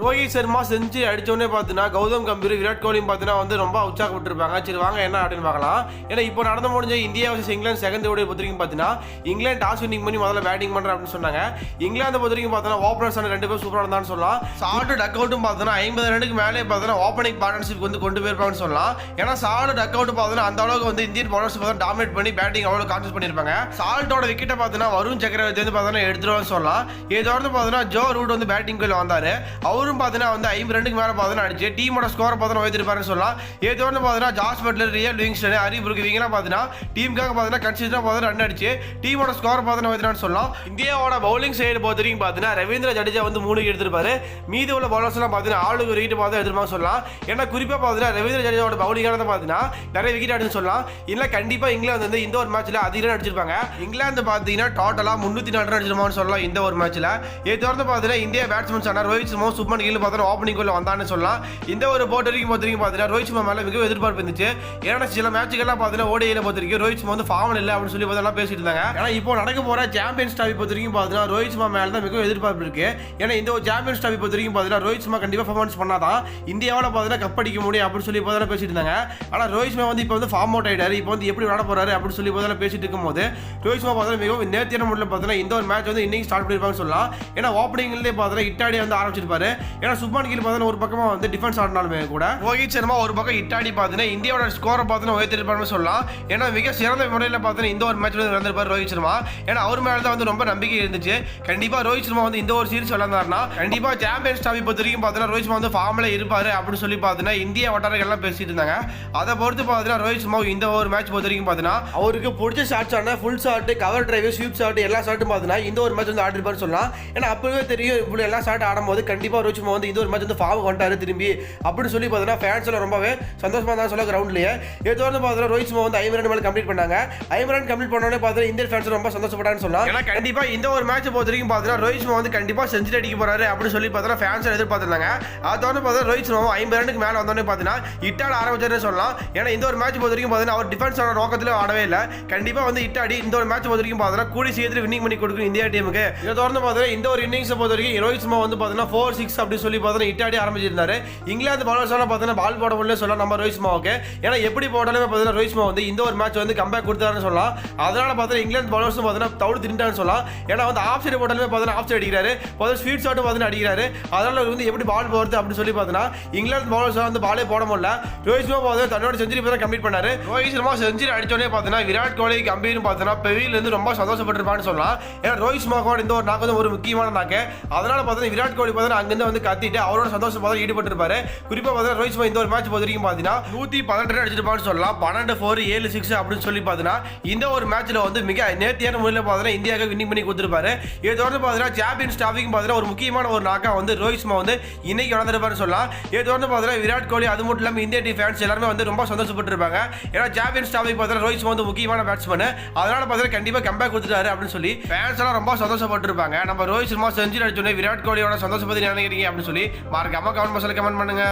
ரோஹித் சர்மா செஞ்சு அடித்தோடனே பார்த்தீங்கன்னா கௌதம் கம்பீர் விராட் கோலியும் பார்த்தீங்கன்னா வந்து ரொம்ப உற்சாகப்பட்டிருப்பாங்க சரி வாங்க என்ன அப்படின்னு பார்க்கலாம். ஏன்னா இப்போ நடந்து முடிஞ்ச இந்தியா வர்சஸ் இங்கிலாந்து செகண்ட் ஓடிய பொறுத்த வரைக்கும் பார்த்தீங்கன்னா இங்கிலாந்து டாஸ் வின்னிங் பண்ணி முதல்ல பேட்டிங் பண்ணுறேன் அப்படின்னு சொன்னாங்க. இங்கிலாந்து பொறுத்த வரைக்கும் பார்த்தீங்கன்னா ஓப்பனர்ஸ் ரெண்டு பேரும் சூப்பராக இருந்தான்னு சொல்லலாம். சால்ட் டக் அவுட்டும் பார்த்தீங்கன்னா ஐம்பது ரனுக்கு மேலே பார்த்தீங்கன்னா ஓப்பனிங் பார்ட்னர்ஷிப் வந்து கொண்டு போயிருப்பாங்கன்னு சொல்லலாம். ஏன்னா சால்ட் டக் அவுட் பார்த்தீங்கன்னா அந்த அளவுக்கு வந்து இந்தியன் பவுலர்ஸ் பார்த்தா டாமினேட் பண்ணி பேட்டிங் அவ்வளோ கான்சன்ட் பண்ணியிருப்பாங்க. சால்ட்டோட விக்கெட்டை பார்த்தீங்கன்னா வருண் சக்கரவர்த்தி வந்து பார்த்தீங்கன்னா எடுத்துருவான்னு சொல்லலாம். இதோட வந்து பார்த்தீங்கன்னா ஜோ ரூட் வந்து பேட்டிங் வந்தார். அவர் அவரும் பார்த்தீங்கன்னா வந்து ஐம்பது ரெண்டுக்கு மேலே பார்த்தீங்கன்னா அடிச்சு டீமோட ஸ்கோரை பார்த்தீங்கன்னா உயர்த்திருப்பாருன்னு சொல்லலாம். ஏதோ வந்து பார்த்தீங்கன்னா ஜாஸ் பட்லர் ரியல் லிவிங்ஸ்டன் ஹரிபுருக்கு இவங்கலாம் பார்த்தீங்கன்னா டீமுக்காக பார்த்தீங்கன்னா கன்சிஸ்டாக பார்த்தீங்கன்னா ரன் அடிச்சு டீமோட ஸ்கோர் பார்த்தீங்கன்னா உயர்த்தினான்னு சொல்லலாம். இந்தியாவோட பவுலிங் சைடு பொறுத்த வரைக்கும் பார்த்தீங்கன்னா ரவீந்திர ஜடேஜா வந்து மூணு எடுத்திருப்பாரு. மீதி உள்ள பவுலர்ஸ் எல்லாம் பார்த்தீங்கன்னா ஆளுக்கு ஒரு விக்கெட் பார்த்து எடுத்துருப்பாங்க சொல்லலாம். ஏன்னா குறிப்பாக பார்த்தீங்கன்னா ரவீந்திர ஜடேஜாவோட பவுலிங்கான பார்த்தீங்கன்னா நிறைய விக்கெட் ஆடுன்னு சொல்லலாம். இல்லை கண்டிப்பாக இங்கிலாந்து வந்து இந்த ஒரு மேட்ச்சில் அதிகம் அடிச்சிருப்பாங்க. இங்கிலாந்து பார்த்தீங்கன்னா டோட்டலாக முந்நூற்றி நாலு ரன் அடிச்சிருமான்னு சொல்லலாம் இந்த ஒரு மேட்ச்சில் இது தொடர்ந்து பார்த்தீங்கன்னா இந்தியா பேட்ஸ்மேன்ஸ் ஆனா ரோஹித் சர்மா சுப்மன் கில் பார்த்தீங்கன்னா ஓப்பனிங் கோல் வந்தான்னு சொல்லலாம். இந்த ஒரு போட் வரைக்கும் பொறுத்த வரைக்கும் பார்த்தீங்கன்னா ரோஹித் சர்மா மேலே மிகவும் எதிர்பார்ப்பு இருந்துச்சு. ஏன்னா சில மேட்சுக்கெல்லாம் பார்த்தீங்கன்னா ஓடியில் பொறுத்த வரைக்கும் ரோஹித் சர்மா வந்து ஃபார்ம் இல்லை அப்படின்னு சொல்லி பார்த்தா பேசிட்டு இருந்தாங்க. ஏன்னா இப்போ நடக்க போகிற சாம்பியன்ஸ் டாபி பொறுத்த வரைக்கும் பார்த்தீங்கன்னா ரோஹித் சர்மா மேலே தான் மிகவும் எதிர்பார்ப்பு இருக்கு. ஏன்னா இந்த ஒரு சாம்பியன்ஸ் டாபி பொறுத்த வரைக்கும் பார்த்தீங்கன்னா ரோஹித் சர்மா கண்டிப்பாக பர்ஃபார்மன்ஸ் பண்ணாதான் இந்தியாவில் பார்த்தீங்கன்னா கப் அடிக்க முடியும் அப்படின்னு சொல்லி பார்த்தீங்கன்னா பேசிட்டு இருந்தாங்க. ஆனால் ரோஹித் சர்மா வந்து இப்போ வந்து ஃபார்ம் அவுட் ஆயிட்டாரு. இப்போ வந்து எப்படி விளாட போறாரு அப்படின்னு சொல்லி பார்த்தா பேசிட்டு இருக்கும்போது ரோஹித் சர்மா பார்த்தா மிகவும் நேர்த்தியான முறையில் பார்த்தீங்கன்னா இந்த ஒரு மேட்ச் வந்து இன்னைக்கு ஸ்டார்ட் பண்ணியிருப்பாங்கன்னு சொல்லலாம். ஏன்னா ஓப்பனிங்லேயே பார்த்தீங்கன்னா இட்டாடி வந்து ஆரம்பிச்சிருப்பாரு. ஏன்னா சுப்மான் கில் பார்த்தீங்கன்னா ஒரு பக்கமாக வந்து டிஃபென்ஸ் ஆடினாலுமே கூட ரோஹித் சர்மா ஒரு பக்கம் இட்டாடி பார்த்தீங்கன்னா இந்தியாவோட ஸ்கோரை பார்த்தீங்கன்னா உயர்த்திருப்பாருன்னு சொல்லலாம். ஏன்னா மிக சிறந்த முறையில் பார்த்தீங்கன்னா இந்த ஒரு மேட்ச் வந்து நடந்திருப்பாரு ரோஹித் சர்மா. ஏன்னா அவர் மேலே தான் வந்து ரொம்ப நம்பிக்கை இருந்துச்சு. கண்டிப்பாக ரோஹித் சர்மா வந்து இந்த ஒரு சீரிஸ் விளாண்டாருனா கண்டிப்பாக சாம்பியன்ஸ் டாபி பொறுத்த வரைக்கும் பார்த்தீங்கன்னா ரோஹித் சர்மா வந்து ஃபார்மில் இருப்பாரு அப்படின்னு சொல்லி பார்த்தீங்கன்னா இந்திய வட்டாரங்கள்லாம் பேசிட்டு இருந்தாங்க. அதை பொறுத்து பார்த்தீங்கன்னா ரோஹித் சர்மா இந்த ஒரு மேட்ச் பொறுத்த வரைக்கும் பார்த்தீங்கன்னா அவருக்கு பிடிச்ச ஷாட்ஸ் ஆன full shot cover drive sweep shot எல்லா ஷாட்டும் பார்த்தீங்கன்னா இந்த ஒரு மேட்ச் வந்து ஆடிருப்பார்னு சொல்லலாம். ஏன்னா அப்பவே தெரியும் இப்படி எல்லா ஷாட் ஆடும்போது கண்டிப்பாக ரோஹித் சர்மா வந்து இந்த ஒரு மேட்ச் வந்து ஃபார்ம் வந்துட்டாரு திரும்பி அப்படின்னு சொல்லி பார்த்தீங்கன்னா ஃபேன்ஸ் எல்லாம் ரொம்பவே சந்தோஷமா தான் சொல்ல கிரவுண்ட்லயே இது வந்து பார்த்தீங்கன்னா ரோஹித் சர்மா வந்து ஐம்பது ரன் மேலே கம்ப்ளீட் பண்ணாங்க. ஐம்பது ரன் கம்ப்ளீட் பண்ணோடனே பார்த்தீங்கன்னா இந்தியன் ஃபேன்ஸ் ரொம்ப சந்தோஷப்பட்டான்னு சொல்லலாம். ஏன்னா கண்டிப்பா இந்த ஒரு மேட்ச் பொறுத்த வரைக்கும் பார்த்தீங்கன்னா ரோஹித் சர்மா வந்து கண்டிப்பா செஞ்சுரி அடிக்க போறாரு அப்படின்னு சொல்லி பார்த்தீங்கன்னா ஃபேன்ஸ் எதிர்பார்த்திருந்தாங்க. அது வந்து பார்த்தீங்கன்னா ரோஹித் சர்மா ஐம்பது ரனுக்கு மேலே வந்தோடனே பார்த்தீங்கன்னா இட்டாட ஆரம்பிச்சாருன்னு சொல்லலாம். ஏன்னா இந்த ஒரு மேட்ச் பொறுத்த வரைக்கும் பார்த்தீங்கன்னா அவர் டிஃபென்ஸ் ஆன நோக்கத்தில் ஆடவே இல்லை. கண்டிப்பா வந்து இட்டாடி இந்த ஒரு மேட்ச் பொறுத்த வரைக்கும் பார்த்தீங்கன்னா கூடி சீக்கிரம் வின்னிங் பண்ணி கொடுக்கும் இந்தியா டீமுக்கு இதை தொடர்ந்து பார்த்தீங்கன்னா இந்த ஒரு இன்னிங்ஸ் பொறுத்த வரைக்கும் ரோஹித் சர்மா வந்து பார்த்தீங்கன்னா ஃபோர் சிக்ஸ் அப்படி சொல்லி பார்த்தோன்னா இட்டாடி ஆரம்பிச்சிருந்தாரு. இங்கிலாந்து பவுலர்ஸ் எல்லாம் பார்த்தீங்கன்னா பால் போட முடியல சொல்லலாம் நம்ம ரோஹித் சர்மாவுக்கு ஏன்னா எப்படி போட்டாலுமே பார்த்தீங்கன்னா ரோஹித் சர்மா வந்து இந்த ஒரு மேட்ச் வந்து கம்பேக் கொடுத்தாருன்னு சொல்லலாம். அதனால பார்த்தீங்கன்னா இங்கிலாந்து பவுலர்ஸும் பார்த்தீங்கன்னா தவிடு திண்டான்னு சொல்லலாம். ஏன்னா வந்து ஆஃப் சைடு போட்டாலுமே பார்த்தீங்கன்னா ஆஃப் சைடு அடிக்கிறாரு. பார்த்தா ஸ்வீட் ஷாட்டும் பார்த்தீங்கன்னா அடிக்கிறாரு. அதனால வந்து எப்படி பால் போகிறது அப்படின்னு சொல்லி பார்த்தீங்கன்னா இங்கிலாந்து பவுலர்ஸ் வந்து பாலே போட முடியல. ரோஹித் சர்மா பார்த்தீங்கன்னா தன்னோட செஞ்சுரி பார்த்தா கம்ப்ளீட் பண்ணாரு. ரோஹித் சர்மா செஞ்சுரி அடிச்சோடனே பார்த்தீங்கன்னா விராட் கோலி கம்பீர்னு பார்த்தீங்கன்னா பெவிலேருந்து இருந்து ரொம்ப சந்தோஷப்பட்டிருப்பான்னு சொல்லலாம். ஏன்னா ரோஹித் சர்மா கூட இந்த ஒரு நாக்கு வந்து ஒரு முக்கியமான நாக்கு. அதனால பார்த்தீங்கன்னா விராட் கோலி பார்த்தீங்கன்னா அங்கேருந்து வந்து கத்திட்டு அவரோட சந்தோஷம் பார்த்தா ஈடுபட்டிருப்பாரு. குறிப்பாக பார்த்தா ரோஹித் சர்மா இந்த ஒரு மேட்ச் பொறுத்த வரைக்கும் பார்த்தீங்கன்னா நூற்றி பதினெட்டு ரன் அடிச்சிருப்பான்னு சொல்லலாம். பன்னெண்டு ஃபோர் ஏழு சிக்ஸ் அப்படின்னு சொல்லி பார்த்தீங்கன்னா இந்த ஒரு மேட்ச்ல வந்து மிக நேர்த்தியான முறையில் பார்த்தீங்கன்னா இந்தியாவுக்கு வின்னிங் பண்ணி கொடுத்துருப்பாரு. இதை தொடர்ந்து பார்த்தீங்கன்னா சாம்பியன்ஸ் டாபிக் பார்த்தீங்கன்னா ஒரு முக்கியமான ஒரு நாக்கா வந்து ரோஹித் சர்மா வந்து இன்னைக்கு வளர்ந்துருப்பாருன்னு சொல்லலாம். இதை தொடர்ந்து பார்த்தீங்கன்னா விராட் கோலி அது மட்டும் இல்லாமல் இந்திய டீம் ஃபேன்ஸ் எல்லாருமே வந்து ரொம்ப சந்தோஷப்பட்டிருப்பாங்க. ஏன்னா சாம்பியன்ஸ் டாபிக் பார்த்தீங்கன்னா ரோஹித் சர்மா வந்து முக்கியமான பேட்ஸ்மேன் அதனால பார்த்தீங்கன்னா கண்டிப்பாக கம்பேக் கொடுத்துட்டாரு அப்படின்னு சொல்லி ஃபேன்ஸ் எல்லாம் ரொம்ப சந்தோஷப்பட்டிருப்பாங்க. நம்ம ரோஹித் சர்மா செஞ்சு அடிச்சோடனே விராட் கோலியோட சந்தோஷப்பத்தி நினைக்கிறீங்க அப்படின்னு சொல்லி மறக்காம கமெண்ட் பாக்ஸில் கமெண்ட் பண்ணுங்க.